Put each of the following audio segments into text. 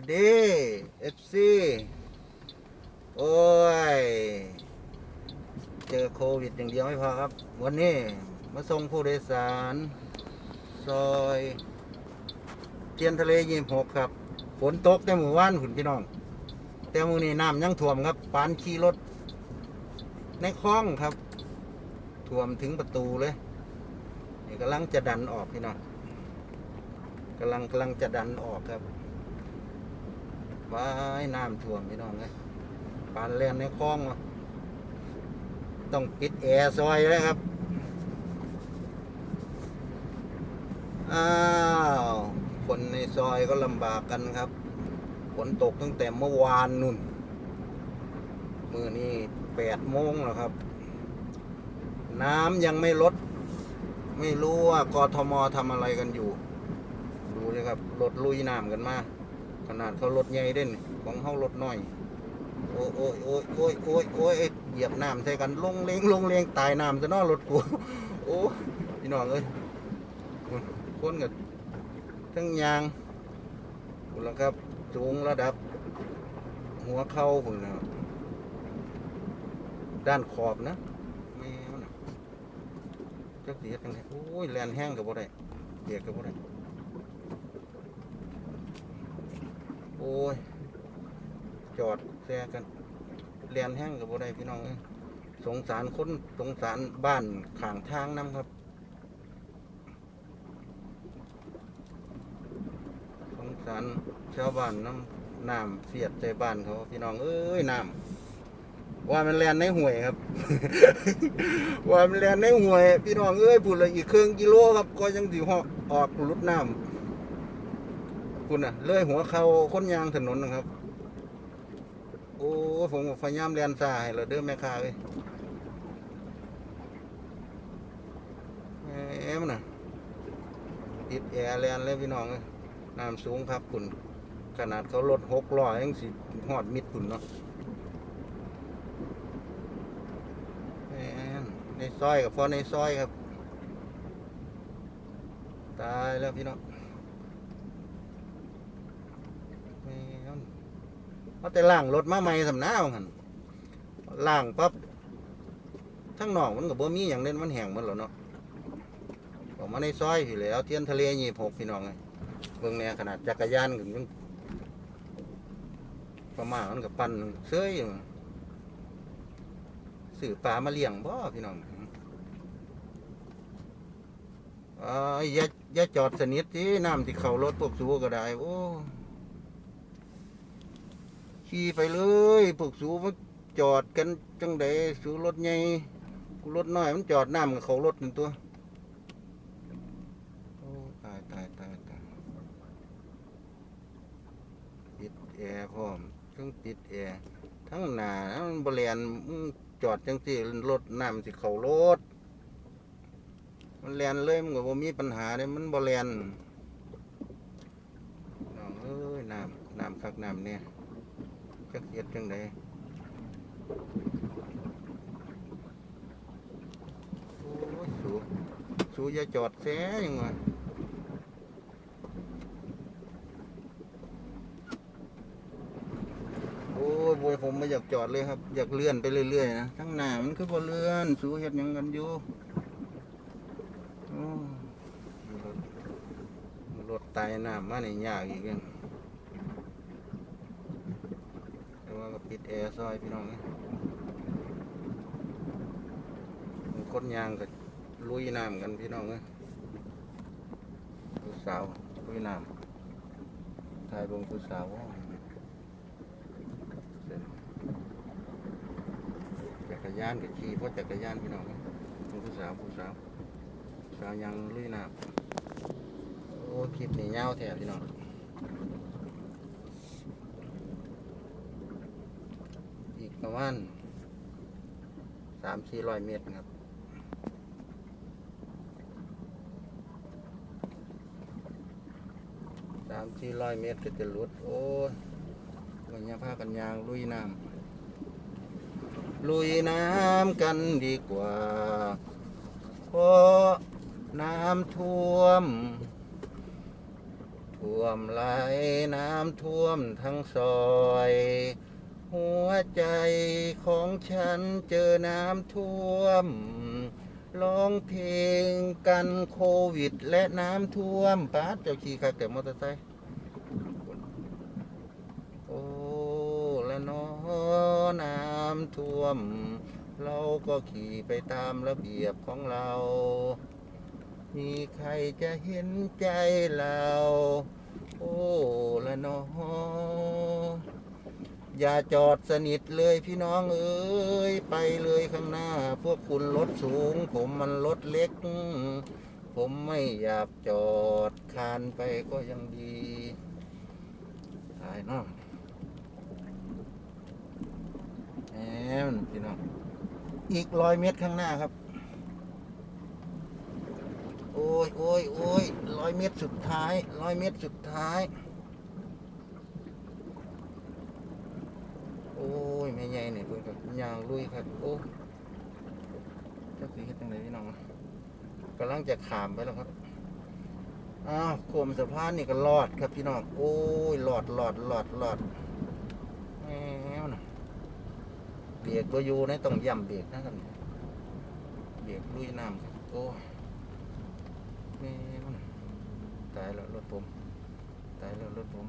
วัสดีเอฟซีโอ้ย เจอโควิดอย่างเดียวไม่พอครับ วันนี้มาส่งผู้โดยสาร ซอยเทียนทะเลยี่หกครับ ฝนตกแต่หมู่บ้านคุณพี่น้อง แต่มือนี้น้ำยังท่วมครับ ปานขี่รถ ในคลองครับ ท่วมถึงประตูเลยนี่กำลังจะดันออกพี่น้องกำลังกำลังจะดันออกครับ ว้ายน้ำท่วมพี่น้องเลยปานแลนในคลองวะต้องปิดแอร์ซอยเลยครับ อ้าว คนในซอยก็ลำบากกันครับฝนตกตั้งแต่เมื่อวานนุ่น มือนี้แปดโมงแล้วครับ น้ำยังไม่ลด ไม่รู้ว่ากทมทำอะไรกันอยู่ ดูเลยครับรถลุยน้ำกันมา ขนาดเขารถใหญ่เด่นของเขารถน้อย โอ้ยโอ้ยโอ้ยโอ้ยโอ้ยโอ้ยเหยียบน้ำใส่กันลงเลงลงเลงตายน้ำจะนอรถกูโอ้ยพี่น้องเอ้ยคนกับทั้งยางคุณละครับสูงระดับ หัวเข่าคุณนะด้านขอบนะแม่มันะจักเสียจังไงโอ้ยแลนแห้งกับบ่ได้เบียกกับบ่ได้ โอ้ย จอดแซกันแลนแห้งกับบ่ได้พี่น้องสงสารคนสงสารบ้านข้างทางน้ำครับ สงสารชาวบ้านน้ำน้ำเสียดใจบ้านเขาพี่น้องเอ้ยน้ำว่ามันแลนในห่วยครับ ว่ามันแลนในห่วย พี่น้องเอ้ยพูดเลยอีกครึ่งกิโลครับ ก็ยังสิหอกออกลุดน้ำ คุณน่ะเลยหัวเขาค้นยางถนนนะครับ โอ้ผมพยายามแลนซ้ายแล้วเด้อแม่ค้าเอ้ยแหมมันน่ะติดแอร์แลนเลยพี่น้องเอ้ยน้ำสูงครับคุณขนาดเขาลดหกร้อยยังสิหอดมิดคุณเนาะในซอยกับพอในซอยครับ ตายแล้วพี่น้องแม่น เอาแต่ล่างรถมาใหม่สำน้าหันล่างปั๊บทั้งนอกมันกับบ่มีอย่างเล่นมันแห้งมันแล้วเนาะออกมาในซอยพี่แล้ว เทียนทะเลยี่หกพี่น้องไงเบิ่งเนี่ยขนาดจักรยานก็ยังประมาณมันกับปั่นเสื้ออยู่สื่อปลามาเลี้ยงบ่พี่น้องเอ้ยอย่าอย่าจอดสนิทที่น้ำที่เขารถพวกสูก็ได้โอ้ ขี่ไปเลยพวกสูมาจอดกันจังไดสูรถใหญ่กูรถน้อยมันจอดน้ำกับเขารถหนึ่งตัวโอ้ตายตายตายตายปิดแอร์พร้อมทั้งปิดแอร์ทั้งหนามันบริเวณจอดจังสิรถน้ำสิเขารถมันแลนเลยมันก็บ่มีปัญหาเลยมันบริเวณน้องเอ้ยน้ำน้ำคักน้ำเนี่ย จักเฮ็ดจังไดโอ้ยสูสูอย่าจอดแซ่ยังวะโอ้ยบวยผมไม่อยากจอดเลยครับ อยากเลื่อนไปเรื่อยๆนะทั้งหน้ามันคือบ่เลื่อน สูเฮ็ดหยังกันอยู่รถตายน้ำมาในยากอีกยังแต่ว่าก็ ปิดแอร์ซอยพี่น้องนะคนยางก็ลุยน้ำกันพี่น้องนะผู้สาวลุยน้ำถ่ายบงผู้สาวว่าจักรยานกับขี่เพราะจักรยานพี่น้องนะผู้สาวผู้สาวสาวยังลุยน้ำโอ้คลิปนี้ยาวแถวพี่น้องอีก ประมาณสามสี่ร้อยเมตรครับสามสี่ร้อยเมตรก็จะลุดโอ้ยวันนี้พากันยางลุยน้ำลุยน้ำกันดีกว่าเพราะน้ำท่วม ท่วมไหลน้ำท่วมทั้งซอย หัวใจของฉันเจอน้ำท่วม ร้องเพลงกันโควิด และน้ำท่วมป้าเจ้าขี่ขับแต่มอเตอร์ไซค์โอ้และน้อน้ำท่วม เราก็ขี่ไปตามระเบียบของเรา มีใครจะเห็นใจเรา โอ้และน้อ อย่าจอดสนิทเลยพี่น้องเอ้ยไปเลยข้างหน้า พวกคุณรถสูง ผมมันรถเล็ก ผมไม่อยากจอดคานไปก็ยังดีตายน้องแอมพี่น้องอีกร้อยเมตรข้างหน้าครับ โอ้ยโอ้ยโอ้ยร้อยเมตรสุดท้ายร้อยเมตรสุดท้าย โอ้ยแม่ ใหญ่นี่เพิ่นก็ยางลุยครับโอ้จักสิเฮ็ดจังไดพี่น้องกำลังจะขามไปแล้วครับอ้าวโคมสะพานนี่ก็รอดครับพี่น้องโอ้ยรอดรอดรอดรอดแหมนะเบรกบ่อยู่นะต้องย่ำเบรกนะครับเบรกลุยน้ำครับโอ้ยแหมนะตายแล้วรถผมตายแล้วรถผม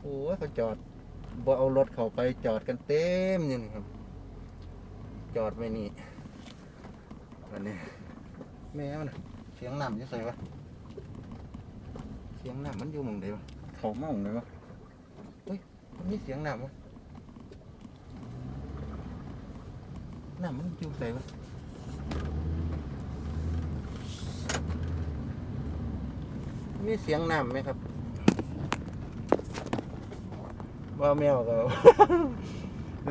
โอ้ยเขาจอด บ่เอารถเข้าไปจอดกันเต็มอยู่นี่ครับ จอดไว้นี่วันนี้แมวนะเสียงน้ำจะใส่วะเสียงน้ำมันอยู่หมองใดวะเขามาหมองใดวะเฮ้ยมันมีเสียงน้ำวะน้ำมันอยู่ใส่วะมีเสียงน้ำไหมครับ ว่าแมวก็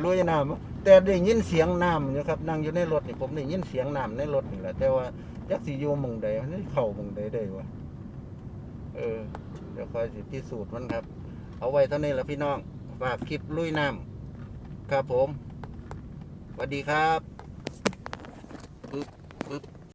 ลุยน้ำแต่ได้ยินเสียงน้ำนะครับนั่งอยู่ในรถนี่ผมได้ยินเสียงน้ำในรถนี่แหละแต่ว่าจักสิอยู่หมองใดมันเข่าหมองใดได้วะเออ เดี๋ยวคอยสิพิสูจน์มันครับ เอาไว้เท่านี้แหละพี่น้องฝากคลิปลุยน้ำครับผมสวัสดีครับ